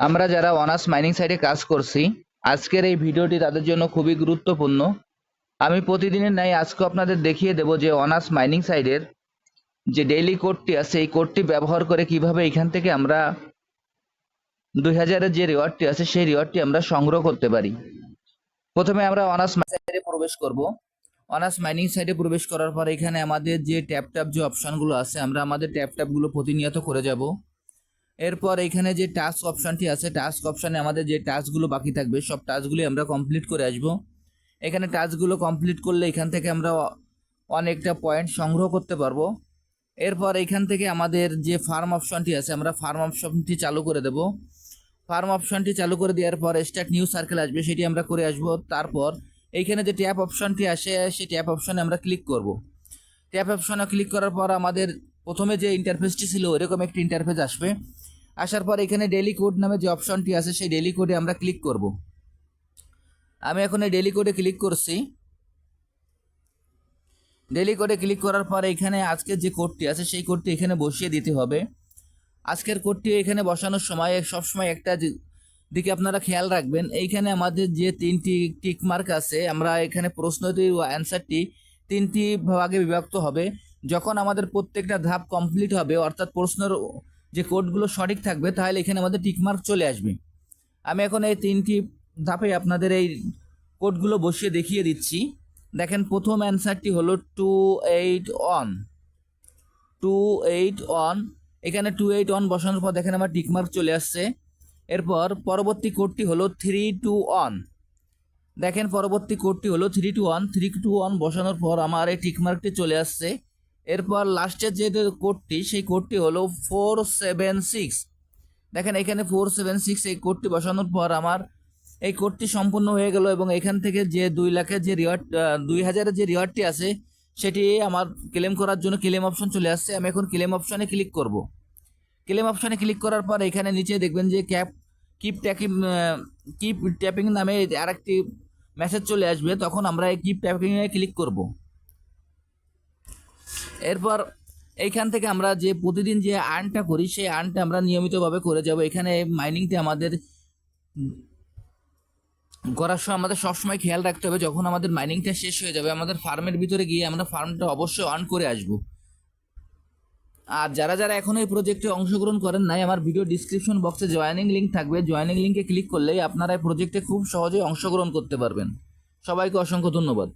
আমরা যারা honours mining সাইটে কাজ করছি, আজকের এই ভিডিওটি তাদের জন্য খুবই গুরুত্বপূর্ণ। আমি প্রতিদিনের ন্যায় আজকে আপনাদের দেখিয়ে দেব যে অনার্স মাইনিং সাইডের যে ডেইলি কোডটি আছে, এই কোডটি ব্যবহার করে কীভাবে এখান থেকে আমরা দুই হাজারের যে রিওয়ার্ডটি আছে, সেই রিওয়ার্ডটি আমরা সংগ্রহ করতে পারি। প্রথমে আমরা অনার্স মাইনিং সাইডে প্রবেশ করব। অনার্স মাইনিং সাইডে প্রবেশ করার পর এখানে আমাদের যে ট্যাপ ট্যাপ যে অপশনগুলো আছে, আমরা আমাদের ট্যাপ ট্যাপগুলো প্রতিনিয়ত করে যাব। এরপর এখানে যে টাস্ক অপশনটি আছে টাস্ক অপশানে আমাদের যে টাস্কগুলো বাকি থাকবে, সব টাস্কগুলি আমরা কমপ্লিট করে আসব। এখানে টাস্কগুলো কমপ্লিট করলে এখান থেকে আমরা অনেকটা পয়েন্ট সংগ্রহ করতে পারব। এরপর এখান থেকে আমাদের যে ফার্ম অপশনটি আছে, আমরা ফার্ম অপশনটি চালু করে দেব। ফার্ম অপশনটি চালু করে দেওয়ার পর স্টার্ট নিউ সার্কেল আসবে, সেটি আমরা করে আসব। তারপর এইখানে যে ট্যাপ অপশনটি আসে, সেই ট্যাপ অপশনে আমরা ক্লিক করব। ট্যাপ অপশনে ক্লিক করার পর আমাদের প্রথমে যে ইন্টারফেসটি ছিল এরকম একটি ইন্টারফেস আসবে। আসার পর এখানে ডেলি কোড নামে যে অপশনটি আছে, সেই ডেলি কোডে আমরা ক্লিক করব। আমি এখন এই ডেলি কোডে ক্লিক করছি। ডেলি কোডে ক্লিক করার পর এখানে আজকের যে কোডটি আছে, সেই কোডটি এখানে বসিয়ে দিতে হবে। আজকের কোডটি এখানে বসানোর সময়, সবসময় একটা দিকে আপনারা খেয়াল রাখবেন, এইখানে আমাদের যে তিনটি টিক মার্ক আছে, আমরা এখানে প্রশ্নটি প্রশ্নটির অ্যান্সারটি তিনটি ভাগে বিভক্ত হবে। যখন আমাদের প্রত্যেকটা ধাপ কমপ্লিট হবে, অর্থাৎ প্রশ্নের যে কোডগুলো সঠিক থাকবে, তাহলে এখানে আমাদের টিকমার্ক চলে আসবে। আমি এখন এই তিনটি ধাপে আপনাদের এই কোডগুলো বসিয়ে দেখিয়ে দিচ্ছি। দেখেন, প্রথম অ্যান্সারটি হলো two eight one two eight one এখানে টু এইট ওয়ান বসানোর পর দেখেন আমার টিকমার্ক চলে আসছে। এরপর পরবর্তী কোডটি হলো থ্রি টু ওয়ান দেখেন, পরবর্তী কোডটি হলো three two one three two one বসানোর পর আমার এই টিকমার্কটি চলে আসছে। এরপর লাস্টের যে কোডটি সেই কোডটি হলো ফোর সেভেন সিক্স দেখেন এখানে ফোর সেভেন সিক্স এই কোডটি বসানোর পর আমার এই কোডটি সম্পূর্ণ হয়ে গেল এবং এখান থেকে যে দুই লাখের যে রিওয়ার্ড দুই হাজারের যে রিওয়ার্ডটি আছে, সেটি আমার ক্লেম করার জন্য ক্লেম অপশন চলে আসছে। আমি এখন ক্লেম অপশনে ক্লিক করব। ক্লেম অপশনে ক্লিক করার পর এখানে নিচে দেখবেন যে ক্যাপ কিপ ট্যাকিং কিপ ট্যাপিং নামে আরেকটি মেসেজ চলে আসবে। তখন আমরা এই কিপ ট্যাপিংয়ে ক্লিক করব। এরপর এইখান থেকে আমরা যে প্রতিদিন যে আর্নটা করি, সেই আর্নটা আমরা নিয়মিতভাবে করে যাব। এখানে মাইনিংটা আমাদের করার সময় আমাদের সবসময় খেয়াল রাখতে হবে, যখন আমাদের মাইনিংটা শেষ হয়ে যাবে, আমাদের ফার্মের ভিতরে গিয়ে আমরা ফার্মটা অবশ্যই অন করে আসব। আর যারা যারা এখনও এই প্রজেক্টে অংশগ্রহণ করেন নাই, আমার ভিডিও ডিসক্রিপশন বক্সে জয়েনিং লিঙ্ক থাকবে। জয়েনিং লিঙ্কে ক্লিক করলেই আপনারা এই প্রজেক্টে খুব সহজেই অংশগ্রহণ করতে পারবেন। সবাইকে অসংখ্য ধন্যবাদ।